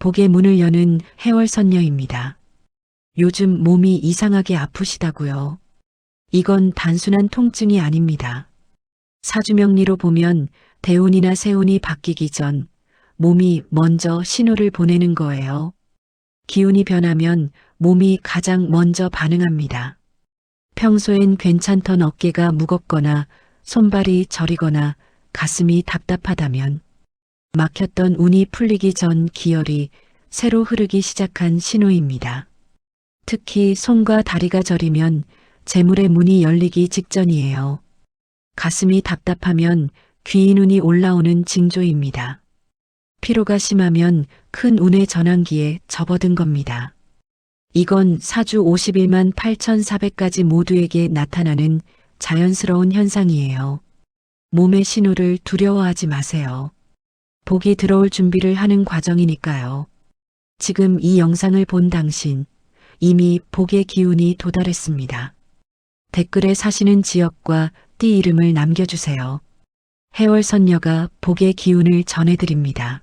복의 문을 여는 해월선녀입니다. 요즘 몸이 이상하게 아프시다고요. 이건 단순한 통증이 아닙니다. 사주명리로 보면 대운이나 세운이 바뀌기 전 몸이 먼저 신호를 보내는 거예요. 기운이 변하면 몸이 가장 먼저 반응합니다. 평소엔 괜찮던 어깨가 무겁거나 손발이 저리거나 가슴이 답답하다면 막혔던 운이 풀리기 전 기혈이 새로 흐르기 시작한 신호입니다. 특히 손과 다리가 저리면 재물의 문이 열리기 직전이에요. 가슴이 답답하면 귀인 운이 올라오는 징조입니다. 피로가 심하면 큰 운의 전환기에 접어든 겁니다. 이건 사주 51만 8,400가지 모두에게 나타나는 자연스러운 현상이에요. 몸의 신호를 두려워하지 마세요. 복이 들어올 준비를 하는 과정이니까요. 지금 이 영상을 본 당신, 이미 복의 기운이 도달했습니다. 댓글에 사시는 지역과 띠 이름을 남겨주세요. 해월선녀가 복의 기운을 전해드립니다.